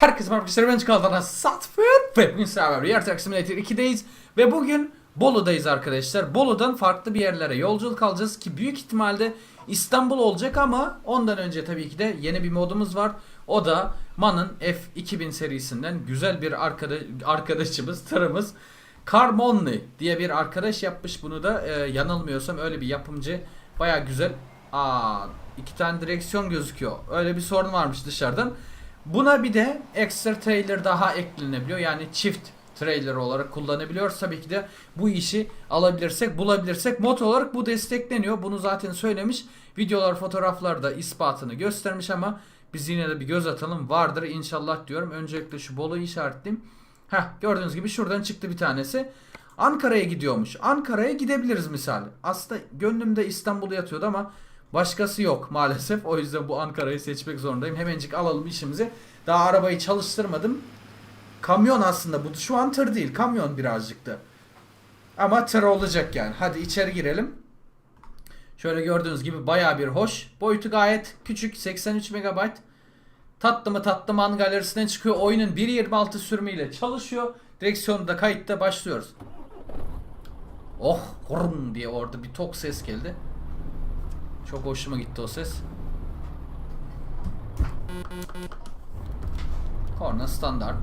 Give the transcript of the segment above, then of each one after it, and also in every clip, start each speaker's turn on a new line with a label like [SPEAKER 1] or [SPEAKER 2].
[SPEAKER 1] Herkese merhaba arkadaşlar ben Çıkal'dan Satfır ve bugün sizlerle Yer Truck Simulator 2'deyiz ve bugün Bolu'dayız arkadaşlar. Bolu'dan farklı bir yerlere yolculuk alacağız ki büyük ihtimalle İstanbul olacak ama ondan önce tabii ki de yeni bir modumuz var. O da MAN'ın F2000 serisinden güzel bir arkada, arkadaşımız, tırımız Carmonli diye bir arkadaş yapmış bunu da e, yanılmıyorsam öyle bir yapımcı baya güzel. Aa iki tane direksiyon gözüküyor. Öyle bir sorun varmış dışarıdan. Buna bir de ekstra trailer daha eklenebiliyor. Yani çift trailer olarak kullanabiliyoruz. Tabii ki de bu işi alabilirsek, bulabilirsek mod olarak bu destekleniyor. Bunu zaten söylemiş. Videolar, fotoğraflar da ispatını göstermiş ama biz yine de bir göz atalım. Vardır inşallah diyorum. Öncelikle şu Bolu'yu işaretleyeyim. Heh gördüğünüz gibi şuradan çıktı bir tanesi. Ankara'ya gidiyormuş. Ankara'ya gidebiliriz misal. Aslında gönlümde İstanbul yatıyordu ama başkası yok maalesef. O yüzden bu Ankara'yı seçmek zorundayım. Hemencik alalım işimizi. Daha arabayı çalıştırmadım. Kamyon aslında bu. Şu an tır değil. Kamyon birazcık da. Ama tır olacak yani. Hadi içeri girelim. Şöyle gördüğünüz gibi baya bir hoş. Boyutu gayet küçük. 83 MB. Tatlı mı tatlı man galerisinden çıkıyor. Oyunun 1.26 sürümüyle çalışıyor. Direksiyonu da kayıtta başlıyoruz. Oh hurm diye orada bir tok ses geldi. Çok hoşuma gitti o ses. Korna standart.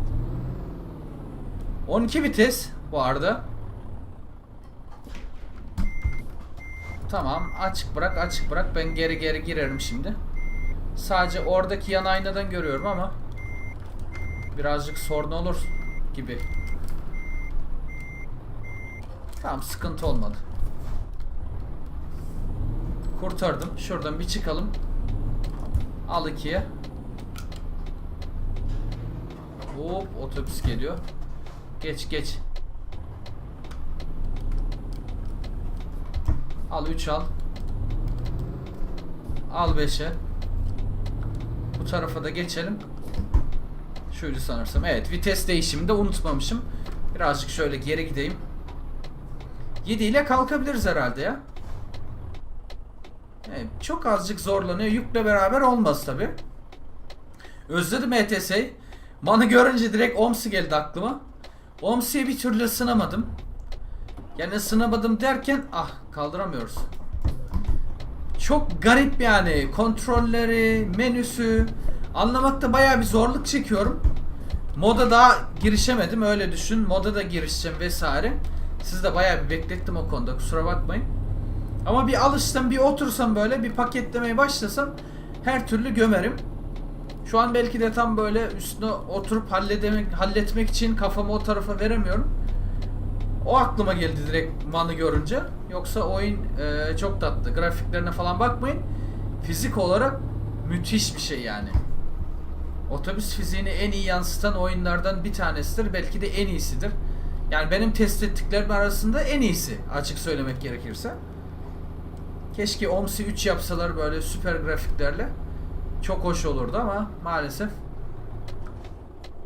[SPEAKER 1] 12 vites bu arada. Tamam açık bırak açık bırak ben geri geri girerim şimdi. Sadece oradaki yan aynadan görüyorum ama birazcık sorun olur gibi. Tamam sıkıntı olmadı. Kurtardım. Şuradan bir çıkalım. Al ikiye. Hop otobüs geliyor. Geç geç. Al 3 al. Al 5'e. Bu tarafa da geçelim. Şöyle sanırsam. Evet vites değişimini de unutmamışım. Birazcık şöyle geri gideyim. 7 ile kalkabiliriz herhalde ya. Evet, çok azıcık zorlanıyor. Yükle beraber olmaz tabi. Özledim ETS'yi. Manı görünce direkt OMSI geldi aklıma. OMSI'yi bir türlü ısınamadım. Yani ısınamadım derken ah kaldıramıyoruz. Çok garip yani kontrolleri, menüsü anlamakta bayağı bir zorluk çekiyorum. Moda daha girişemedim öyle düşün. Moda da girişeceğim vesaire. Siz de bayağı bir beklettim o konuda kusura bakmayın. Ama bir alışsam bir otursam böyle bir paketlemeye başlasam her türlü gömerim. Şu an belki de tam böyle üstüne oturup halledemek, halletmek için kafamı o tarafa veremiyorum. O aklıma geldi direkt manı görünce. Yoksa oyun e, çok tatlı. Grafiklerine falan bakmayın. Fizik olarak müthiş bir şey yani. Otobüs fiziğini en iyi yansıtan oyunlardan bir tanesidir. Belki de en iyisidir. Yani benim test ettiklerim arasında en iyisi açık söylemek gerekirse. Keşke OMSI 3 yapsalar böyle süper grafiklerle. Çok hoş olurdu ama maalesef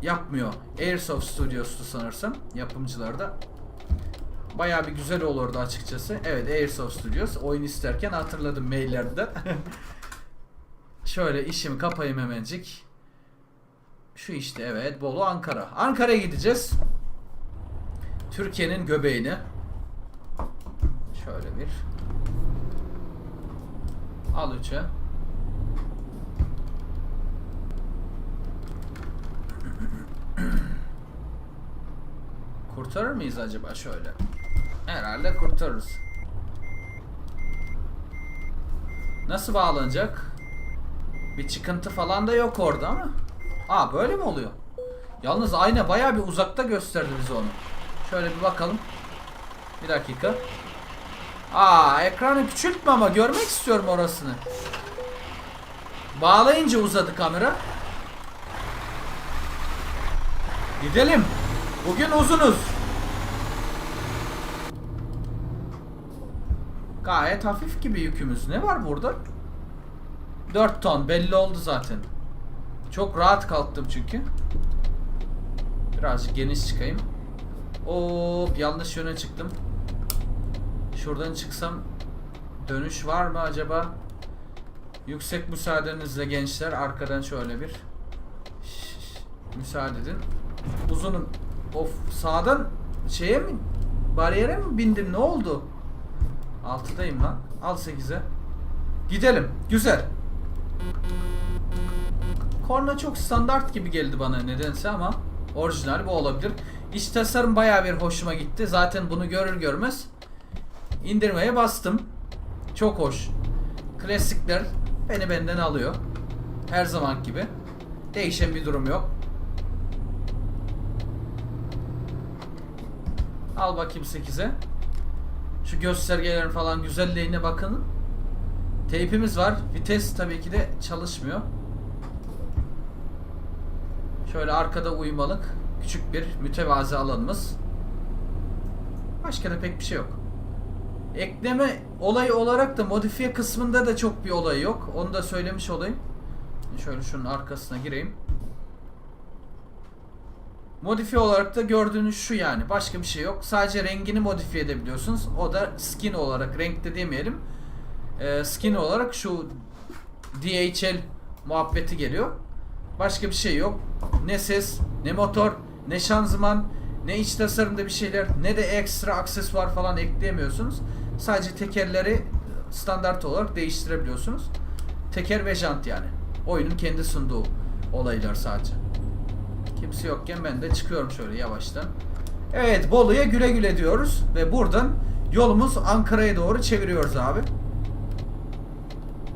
[SPEAKER 1] yapmıyor. Airsoft Studios'tu sanırsam yapımcıları da. Baya bir güzel olurdu açıkçası. Evet Airsoft Studios. Oyun isterken hatırladım maillerden. Şöyle işimi kapayım hemencik. Şu işte evet Bolu Ankara. Ankara'ya gideceğiz. Türkiye'nin göbeğine. Şöyle bir. Al. Kurtarır mıyız acaba şöyle? Herhalde kurtarırız. Nasıl bağlanacak? Bir çıkıntı falan da yok orada ama. Aa böyle mi oluyor? Yalnız ayna baya bir uzakta gösterdi bize onu. Şöyle bir bakalım. Bir dakika. Aa ekranı küçültme ama görmek istiyorum orasını. Bağlayınca uzadı kamera. Gidelim. Bugün uzunuz. Gayet hafif gibi yükümüz. Ne var burada? 4 ton belli oldu zaten. Çok rahat kalktım çünkü. Birazcık geniş çıkayım. Hop yanlış yöne çıktım. Şuradan çıksam dönüş var mı acaba? Yüksek müsaadenizle gençler arkadan şöyle bir Müsaade edin. Uzunum. Of sağdan şeye mi? Bariyere mi bindim? Ne oldu? 6'dayım lan. Al 8'e. Gidelim. Güzel. Korna çok standart gibi geldi bana nedense ama orijinal bu olabilir. İç tasarım bayağı bir hoşuma gitti. Zaten bunu görür görmez indirmeye bastım. Çok hoş. Klasikler beni benden alıyor. Her zaman gibi. Değişen bir durum yok. Al bakayım 8'e. Şu göstergelerin falan güzelliğine bakın. Teypimiz var. Vites tabii ki de çalışmıyor. Şöyle arkada uyumalık küçük bir mütevazi alanımız. Başka da pek bir şey yok. Ekleme olayı olarak da modifiye kısmında da çok bir olay yok. Onu da söylemiş olayım. Şöyle şunun arkasına gireyim. Modifiye olarak da gördüğünüz şu yani. Başka bir şey yok. Sadece rengini modifiye edebiliyorsunuz. O da skin olarak. Renk de demeyelim. Ee, skin olarak şu DHL muhabbeti geliyor. Başka bir şey yok. Ne ses, ne motor, ne şanzıman, ne iç tasarımda bir şeyler, ne de ekstra aksesuar falan ekleyemiyorsunuz. Sadece tekerleri standart olarak değiştirebiliyorsunuz. Teker ve jant yani. Oyunun kendi sunduğu olaylar sadece. Kimse yokken ben de çıkıyorum şöyle yavaştan. Evet Bolu'ya güle güle diyoruz ve buradan yolumuz Ankara'ya doğru çeviriyoruz abi.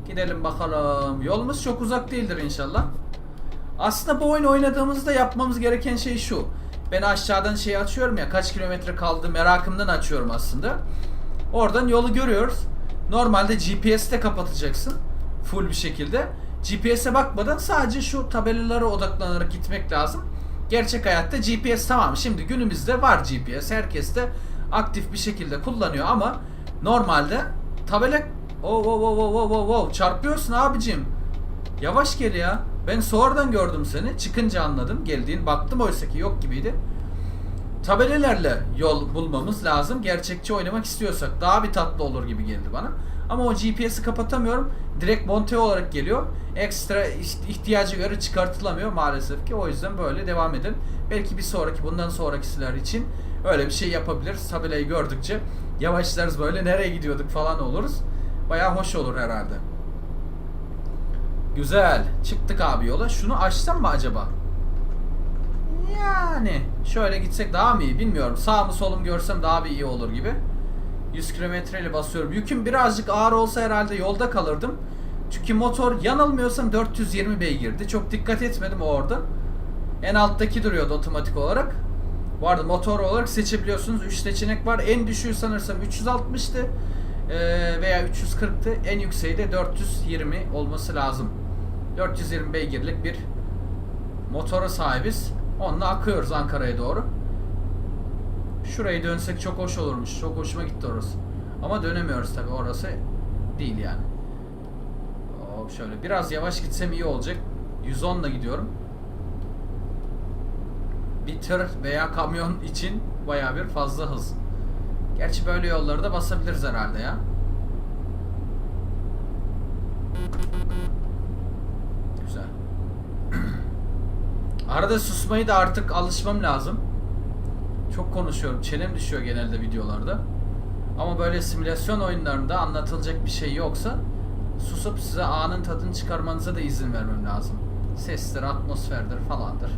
[SPEAKER 1] Gidelim bakalım. Yolumuz çok uzak değildir inşallah. Aslında bu oyunu oynadığımızda yapmamız gereken şey şu. Ben aşağıdan şey açıyorum ya kaç kilometre kaldı merakımdan açıyorum aslında. Oradan yolu görüyoruz. Normalde GPS'te kapatacaksın. Full bir şekilde. GPS'e bakmadan sadece şu tabelalara odaklanarak gitmek lazım. Gerçek hayatta GPS tamam. Şimdi günümüzde var GPS. Herkes de aktif bir şekilde kullanıyor ama normalde tabela oh, oh, oh, oh, oh, oh, çarpıyorsun abicim. Yavaş gel ya. Ben sonradan gördüm seni. Çıkınca anladım. Geldiğin baktım oysa ki yok gibiydi. Tabelalarla yol bulmamız lazım. Gerçekçi oynamak istiyorsak daha bir tatlı olur gibi geldi bana. Ama o GPS'i kapatamıyorum. Direkt monte olarak geliyor. Ekstra ihtiyacı göre çıkartılamıyor maalesef ki. O yüzden böyle devam edin. Belki bir sonraki bundan sonrakiler için öyle bir şey yapabiliriz. Tabelayı gördükçe yavaşlarız böyle nereye gidiyorduk falan oluruz. Baya hoş olur herhalde. Güzel. Çıktık abi yola. Şunu açsam mı acaba? Yani şöyle gitsek daha mı iyi bilmiyorum. Sağ mı solum görsem daha bir iyi olur gibi. 100 kilometre ile basıyorum. Yüküm birazcık ağır olsa herhalde yolda kalırdım. Çünkü motor yanılmıyorsam 420 beygirdi. Çok dikkat etmedim orada. En alttaki duruyordu otomatik olarak. Bu arada motor olarak seçebiliyorsunuz. 3 seçenek var. En düşüğü sanırsam 360'tı. Ee, veya 340'tı. En yükseği de 420 olması lazım. 420 beygirlik bir motora sahibiz. Onunla akıyoruz Ankara'ya doğru. Şurayı dönsek çok hoş olurmuş. Çok hoşuma gitti orası. Ama dönemiyoruz tabi orası değil yani. Hop şöyle biraz yavaş gitsem iyi olacak. 110 ile gidiyorum. Bir tır veya kamyon için baya bir fazla hız. Gerçi böyle yolları da basabiliriz herhalde ya. Güzel. Arada susmayı da artık alışmam lazım. Çok konuşuyorum. Çenem düşüyor genelde videolarda. Ama böyle simülasyon oyunlarında anlatılacak bir şey yoksa susup size anın tadını çıkarmanıza da izin vermem lazım. Sestir, atmosferdir falandır.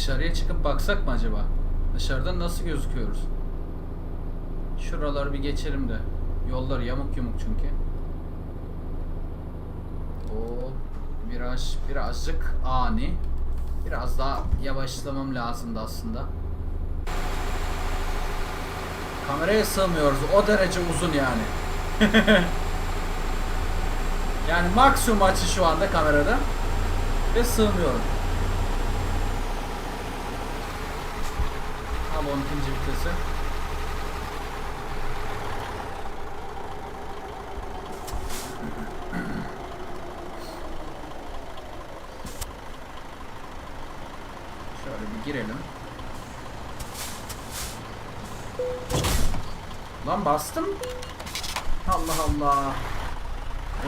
[SPEAKER 1] Dışarıya çıkıp baksak mı acaba? Dışarıdan nasıl gözüküyoruz? Şuraları bir geçelim de. Yollar yamuk yumuk çünkü. O viraj birazcık ani. Biraz daha yavaşlamam lazımdı aslında. Kameraya sığmıyoruz. O derece uzun yani. yani maksimum açı şu anda kamerada. Ve sığmıyorum. Tam 12. vitesi. Şöyle bir girelim. Lan bastım. Allah Allah.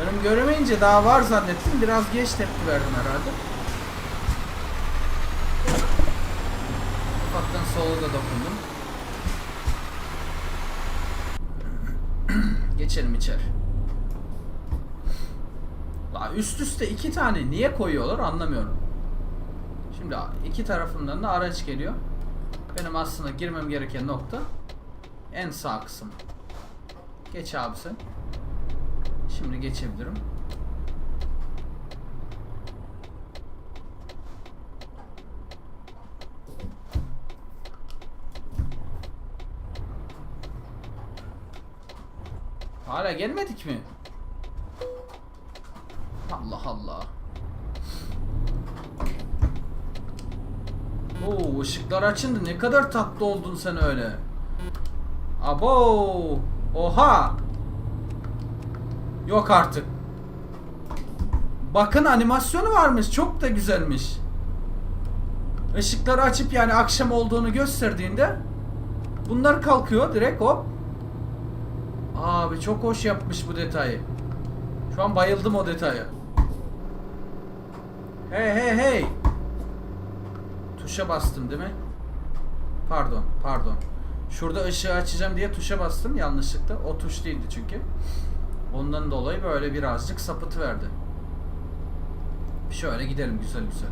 [SPEAKER 1] Önüm göremeyince daha var zannettim. Biraz geç tepki verdim herhalde. Sola da dokundum. Geçelim içeri. La üst üste iki tane niye koyuyorlar anlamıyorum. Şimdi iki tarafından da araç geliyor. Benim aslında girmem gereken nokta en sağ kısım. Geç abi sen. Şimdi geçebilirim. Hala gelmedik mi? Allah Allah. Oo ışıklar açındı. Ne kadar tatlı oldun sen öyle. Abo! Oha! Yok artık. Bakın animasyonu varmış. Çok da güzelmiş. Işıkları açıp yani akşam olduğunu gösterdiğinde bunlar kalkıyor direkt hop. Abi çok hoş yapmış bu detayı. Şu an bayıldım o detaya. Hey hey hey. Tuşa bastım değil mi? Pardon, pardon. Şurada ışığı açacağım diye tuşa bastım yanlışlıkla. O tuş değildi çünkü. Ondan dolayı böyle birazcık sapıtı verdi. Şöyle gidelim güzel güzel.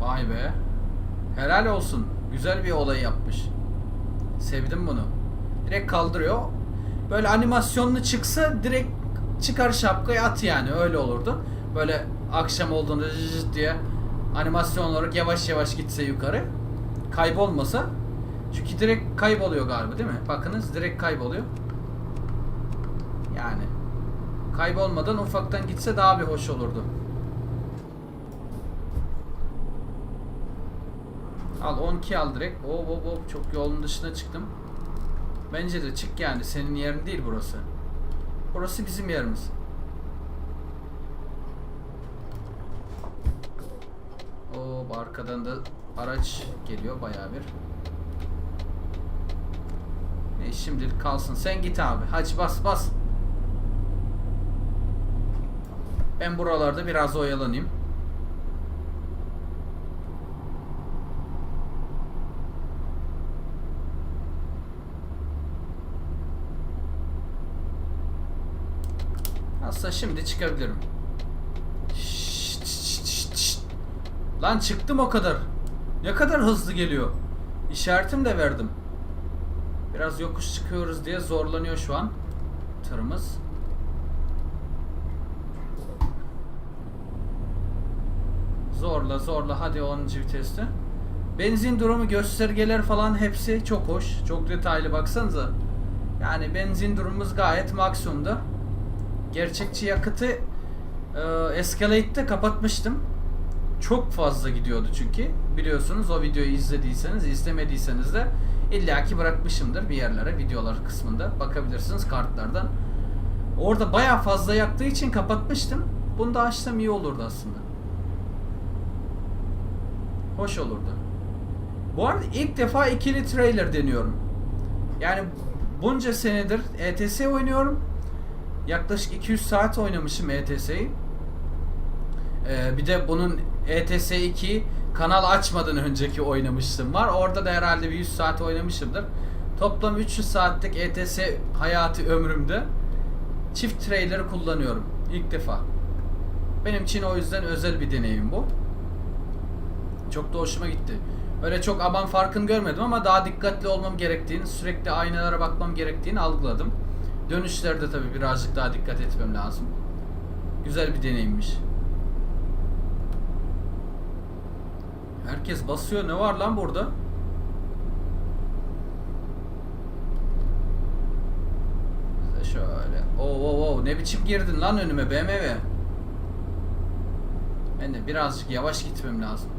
[SPEAKER 1] Vay be. Helal olsun. Güzel bir olay yapmış. Sevdim bunu. Direkt kaldırıyor. Böyle animasyonlu çıksa direkt çıkar şapkayı at yani öyle olurdu. Böyle akşam olduğunda cıcıt diye animasyon olarak yavaş yavaş gitse yukarı. Kaybolmasa. Çünkü direkt kayboluyor galiba değil mi? Bakınız direkt kayboluyor. Yani kaybolmadan ufaktan gitse daha bir hoş olurdu. Al 12 al direkt. Oo, oo, oo, çok yolun dışına çıktım. Bence de çık yani. Senin yerin değil burası. Burası bizim yerimiz. Oo, arkadan da araç geliyor bayağı bir. E, şimdilik kalsın. Sen git abi. Hadi bas bas. Ben buralarda biraz oyalanayım. Aslında şimdi çıkabilirim. Şşt, şşt, şşt, şşt. Lan çıktım o kadar. Ne kadar hızlı geliyor. İşaretim de verdim. Biraz yokuş çıkıyoruz diye zorlanıyor şu an tırımız. Zorla zorla hadi 10. viteste. Benzin durumu göstergeler falan hepsi çok hoş. Çok detaylı baksanıza. Yani benzin durumumuz gayet maksimumda. Gerçekçi yakıtı e, Escalade'de kapatmıştım. Çok fazla gidiyordu çünkü. Biliyorsunuz o videoyu izlediyseniz, izlemediyseniz de illaki bırakmışımdır bir yerlere videolar kısmında. Bakabilirsiniz kartlardan. Orada baya fazla yaktığı için kapatmıştım. Bunu da açsam iyi olurdu aslında. Hoş olurdu. Bu arada ilk defa ikili trailer deniyorum. Yani bunca senedir ETS oynuyorum. Yaklaşık 200 saat oynamışım ETS'yi. Ee, bir de bunun ETS 2 kanal açmadan önceki oynamıştım var. Orada da herhalde bir 100 saat oynamışımdır. Toplam 300 saatlik ETS hayatı ömrümde çift trailer'ı kullanıyorum. ilk defa. Benim için o yüzden özel bir deneyim bu. Çok da hoşuma gitti. Öyle çok aman farkını görmedim ama daha dikkatli olmam gerektiğini, sürekli aynalara bakmam gerektiğini algıladım. Dönüşlerde tabii birazcık daha dikkat etmem lazım. Güzel bir deneyimmiş. Herkes basıyor. Ne var lan burada? Şöyle. Oo oo oo ne biçim girdin lan önüme BMW. Ben de birazcık yavaş gitmem lazım.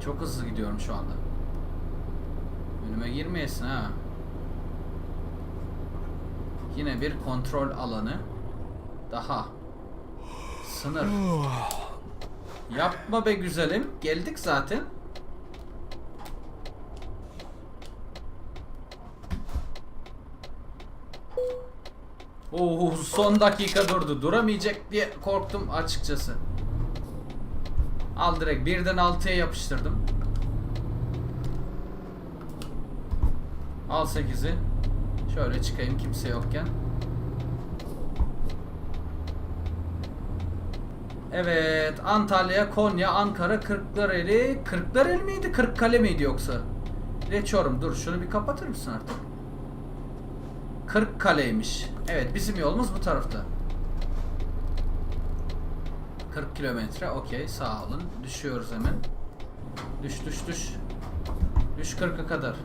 [SPEAKER 1] Çok hızlı gidiyorum şu anda. Önüme girmeyesin ha. Yine bir kontrol alanı. Daha. Sınır. Yapma be güzelim. Geldik zaten. Oo son dakika durdu. Duramayacak diye korktum açıkçası. Al direkt birden 6'ya yapıştırdım. Al 8'i. Şöyle çıkayım kimse yokken. Evet Antalya, Konya, Ankara, Kırklareli. Kırklareli miydi? Kırkkale miydi yoksa? Geçiyorum dur şunu bir kapatır mısın artık? Kırkkale'ymiş. Evet bizim yolumuz bu tarafta. 40 kilometre okey sağ olun. Düşüyoruz hemen. Düş düş düş. Düş 40'a kadar.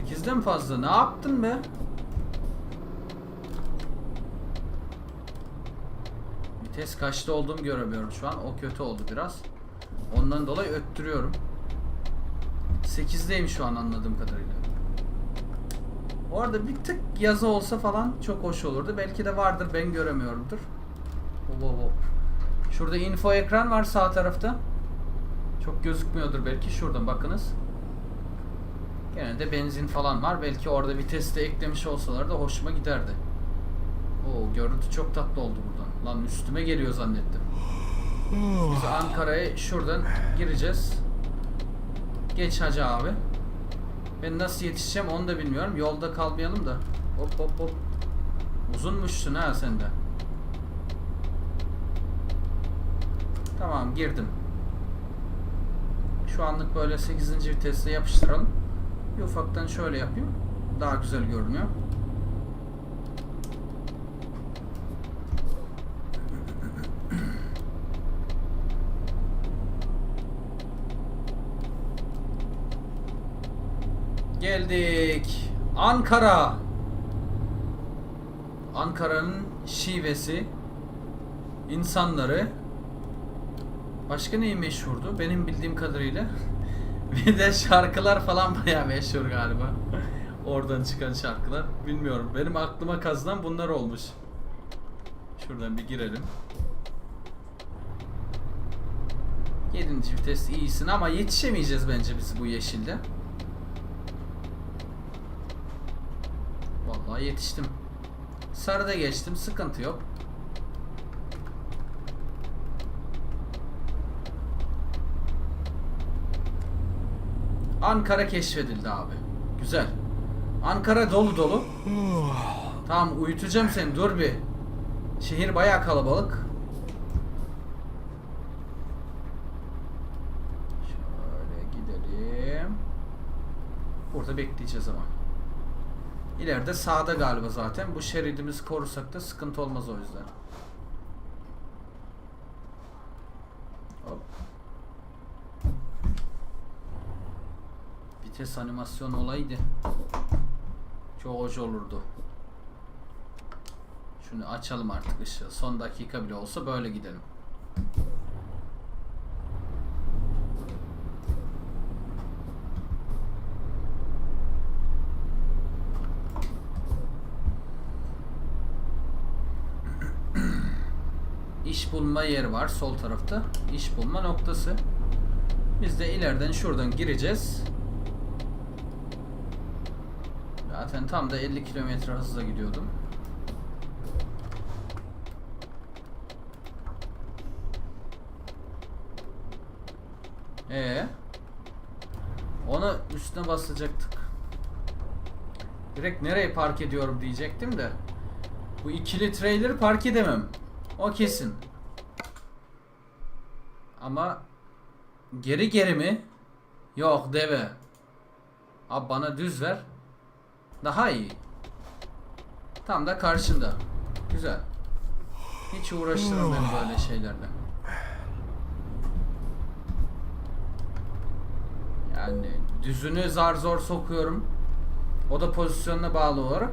[SPEAKER 1] 8'den fazla ne yaptın be? Vites kaçta olduğumu göremiyorum şu an. O kötü oldu biraz. Ondan dolayı öttürüyorum. 8'deyim şu an anladığım kadarıyla. Orada bir tık yazı olsa falan çok hoş olurdu. Belki de vardır ben göremiyorumdur. Hop hop hop. Şurada info ekran var sağ tarafta. Çok gözükmüyordur belki. Şuradan bakınız. Gene de benzin falan var. Belki orada vites de eklemiş olsalar da hoşuma giderdi. Oo görüntü çok tatlı oldu buradan. Lan üstüme geliyor zannettim. Biz Ankara'ya şuradan gireceğiz. Geç hacı abi. Ben nasıl yetişeceğim onu da bilmiyorum. Yolda kalmayalım da. Hop hop hop. Uzunmuşsun ha sen de. Tamam girdim. Şu anlık böyle 8. vitesle yapıştıralım. Bir ufaktan şöyle yapayım. Daha güzel görünüyor. Geldik. Ankara. Ankara'nın şivesi, insanları. Başka neyi meşhurdu? Benim bildiğim kadarıyla. Bir de şarkılar falan bayağı meşhur galiba. Oradan çıkan şarkılar. Bilmiyorum. Benim aklıma kazınan bunlar olmuş. Şuradan bir girelim. 7. vites iyisin ama yetişemeyeceğiz bence biz bu yeşilde. Vallahi yetiştim. Sarıda geçtim. Sıkıntı yok. Ankara keşfedildi abi. Güzel. Ankara dolu dolu. tamam uyutacağım seni dur bir. Şehir bayağı kalabalık. Şöyle gidelim. Burada bekleyeceğiz ama. İleride sağda galiba zaten. Bu şeridimizi korusak da sıkıntı olmaz o yüzden. Hop. Vites animasyon olaydı. Çok hoş olurdu. Şunu açalım artık ışığı. Son dakika bile olsa böyle gidelim. İş bulma yeri var sol tarafta. İş bulma noktası. Biz de ileriden şuradan gireceğiz. Zaten tam da 50 kilometre hızla gidiyordum. Ee, ona üstüne basacaktık. Direkt nereye park ediyorum diyecektim de. Bu ikili trailer'ı park edemem. O kesin. Ama geri geri mi? Yok deve. Abi bana düz ver. Daha iyi. Tam da karşında. Güzel. Hiç uğraştırma beni böyle şeylerle. Yani düzünü zar zor sokuyorum. O da pozisyonuna bağlı olarak.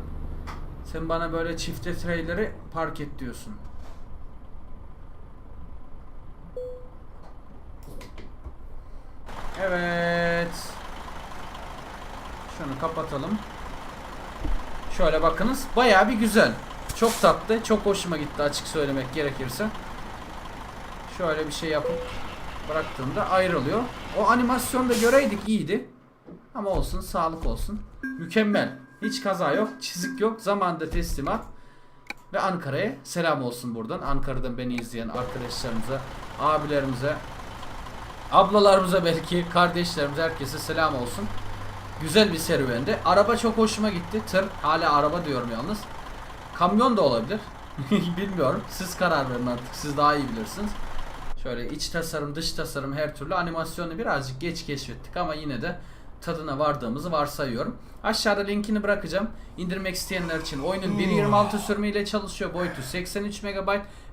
[SPEAKER 1] Sen bana böyle çifte trailer'ı park et diyorsun. Evet. Şunu kapatalım. Şöyle bakınız. Bayağı bir güzel. Çok tatlı. Çok hoşuma gitti açık söylemek gerekirse. Şöyle bir şey yapıp bıraktığımda ayrılıyor. O animasyonda göreydik iyiydi. Ama olsun sağlık olsun. Mükemmel. Hiç kaza yok. Çizik yok. Zamanında teslimat. Ve Ankara'ya selam olsun buradan. Ankara'dan beni izleyen arkadaşlarımıza, abilerimize, ablalarımıza belki, kardeşlerimize herkese selam olsun. Güzel bir serüvendi. Araba çok hoşuma gitti. Tır. Hala araba diyorum yalnız. Kamyon da olabilir. Bilmiyorum. Siz karar verin artık. Siz daha iyi bilirsiniz. Şöyle iç tasarım, dış tasarım her türlü animasyonu birazcık geç keşfettik ama yine de tadına vardığımızı varsayıyorum. Aşağıda linkini bırakacağım. İndirmek isteyenler için oyunun 1.26 sürümüyle çalışıyor. Boyutu 83 MB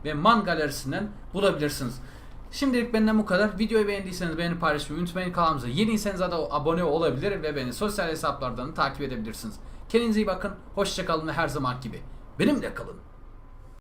[SPEAKER 1] ve Man galerisinden bulabilirsiniz. Şimdilik benden bu kadar. Videoyu beğendiyseniz beğeni paylaşmayı unutmayın. Kanalımıza yeniyseniz de abone olabilir ve beni sosyal hesaplardan takip edebilirsiniz. Kendinize iyi bakın. Hoşçakalın ve her zaman gibi benimle kalın.